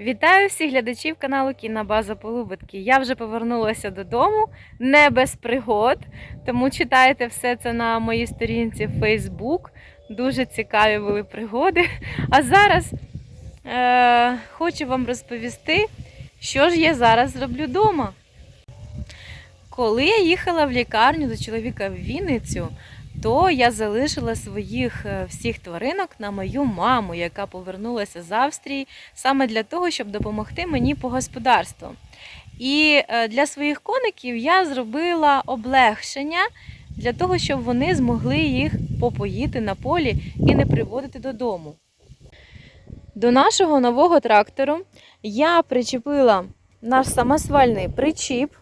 Вітаю всіх глядачів каналу Кінобаза Полубитки. Я вже повернулася додому, не без пригод, тому читайте все це на моїй сторінці Facebook. Дуже цікаві були пригоди. А зараз е, хочу вам розповісти, що ж я зараз роблю вдома. Коли я їхала в лікарню до чоловіка в Вінницю, то я залишила своїх е, всіх тваринок на мою маму, яка повернулася з Австрії саме для того, щоб допомогти мені по господарству. І е, для своїх коників я зробила облегшення для того, щоб вони змогли їх попоїти на полі і не приводити додому. До нашого нового трактору я причепила наш самосвальний причіп,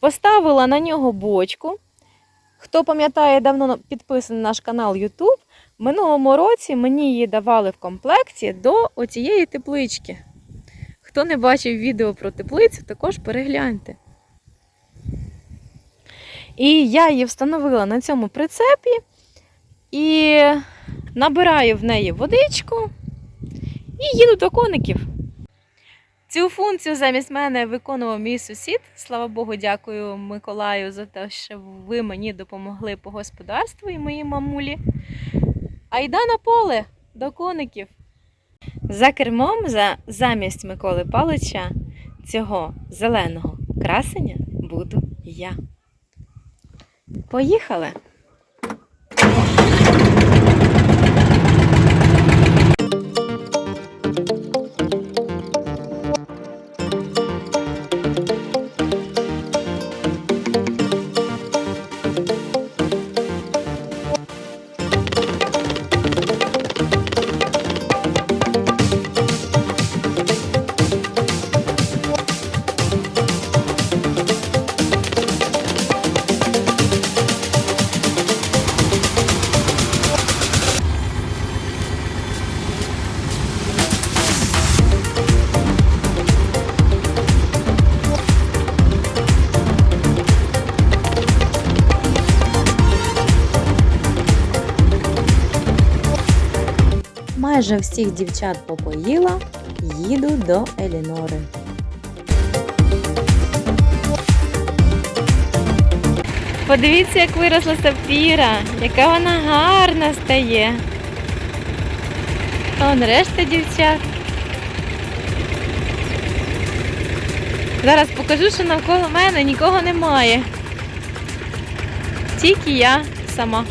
поставила на нього бочку. Хто пам'ятає, давно підписаний наш канал YouTube, в минулому році мені її давали в комплекті до оцієї теплички. Хто не бачив відео про теплицю, також перегляньте. І я її встановила на цьому прицепі і набираю в неї водичку і їду до коників. Цю функцію замість мене виконував мій сусід. Слава Богу, дякую Миколаю за те, що ви мені допомогли по господарству і моїй мамулі. А йда на поле до коників. За кермом за, замість Миколи Палича цього зеленого красення буду я. Поїхали! Майже всіх дівчат попоїла, їду до Елінори. Подивіться, як виросла сапфіра, яка вона гарна стає. Он решта дівчат. Зараз покажу, що навколо мене нікого немає. Тільки я сама.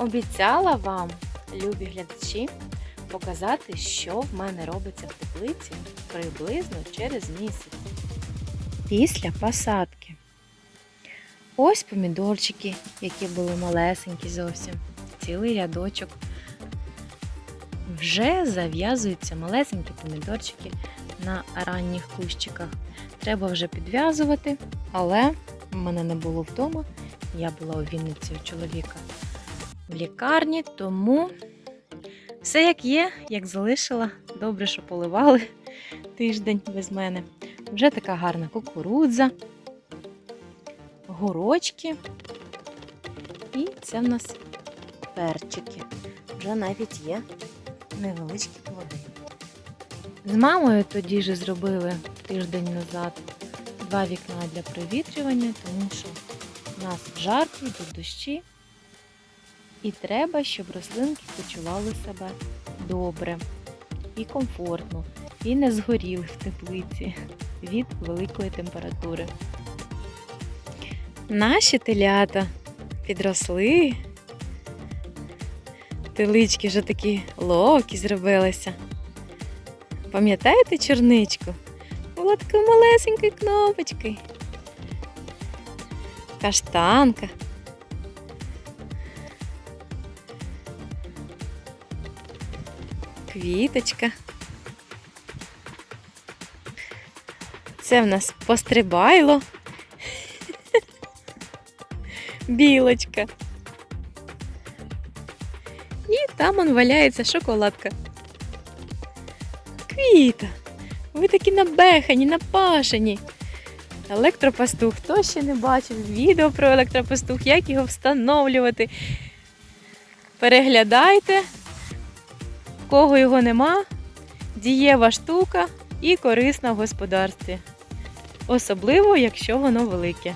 Обіцяла вам, любі глядачі, показати, що в мене робиться в теплиці приблизно через місяць. Після посадки. Ось помідорчики, які були малесенькі зовсім, цілий рядочок. Вже зав'язуються малесенькі помідорчики на ранніх кущиках. Треба вже підв'язувати, але в мене не було вдома. Я була у Вінниці у чоловіка в лікарні, тому все як є, як залишила. Добре, що поливали тиждень без мене. Вже така гарна кукурудза, горочки. І це в нас перчики. Вже навіть є невеличкі плоди. З мамою тоді ж зробили тиждень назад два вікна для провітрювання, тому що в нас жарко, йдуть дощі. І треба, щоб рослинки почували себе добре і комфортно, і не згоріли в теплиці від великої температури. Наші телята підросли. Телички вже такі ловкі зробилися. Пам'ятаєте чорничку? Була такою малесенькою кнопочкою. Каштанка. Квіточка. Це в нас пострибайло. Білочка. І там он валяється шоколадка. Квіта. Ви такі набехані, напашені. Електропастух. Хто ще не бачив відео про електропастух, як його встановлювати? Переглядайте, кого його нема, дієва штука і корисна в господарстві. Особливо, якщо воно велике.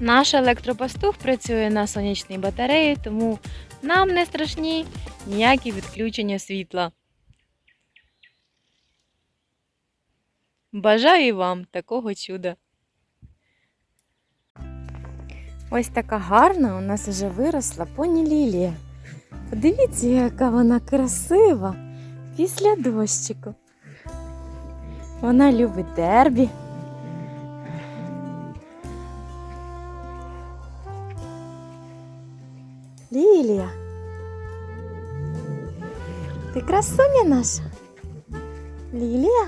Наш електропастух працює на сонячній батареї, тому нам не страшні ніякі відключення світла. Бажаю вам такого чуда. Ось така гарна у нас вже виросла поні Лілія. Подивіться, яка вона красива після дощику. Вона любить дербі. Лілія. Ти красуня наша? Лілія?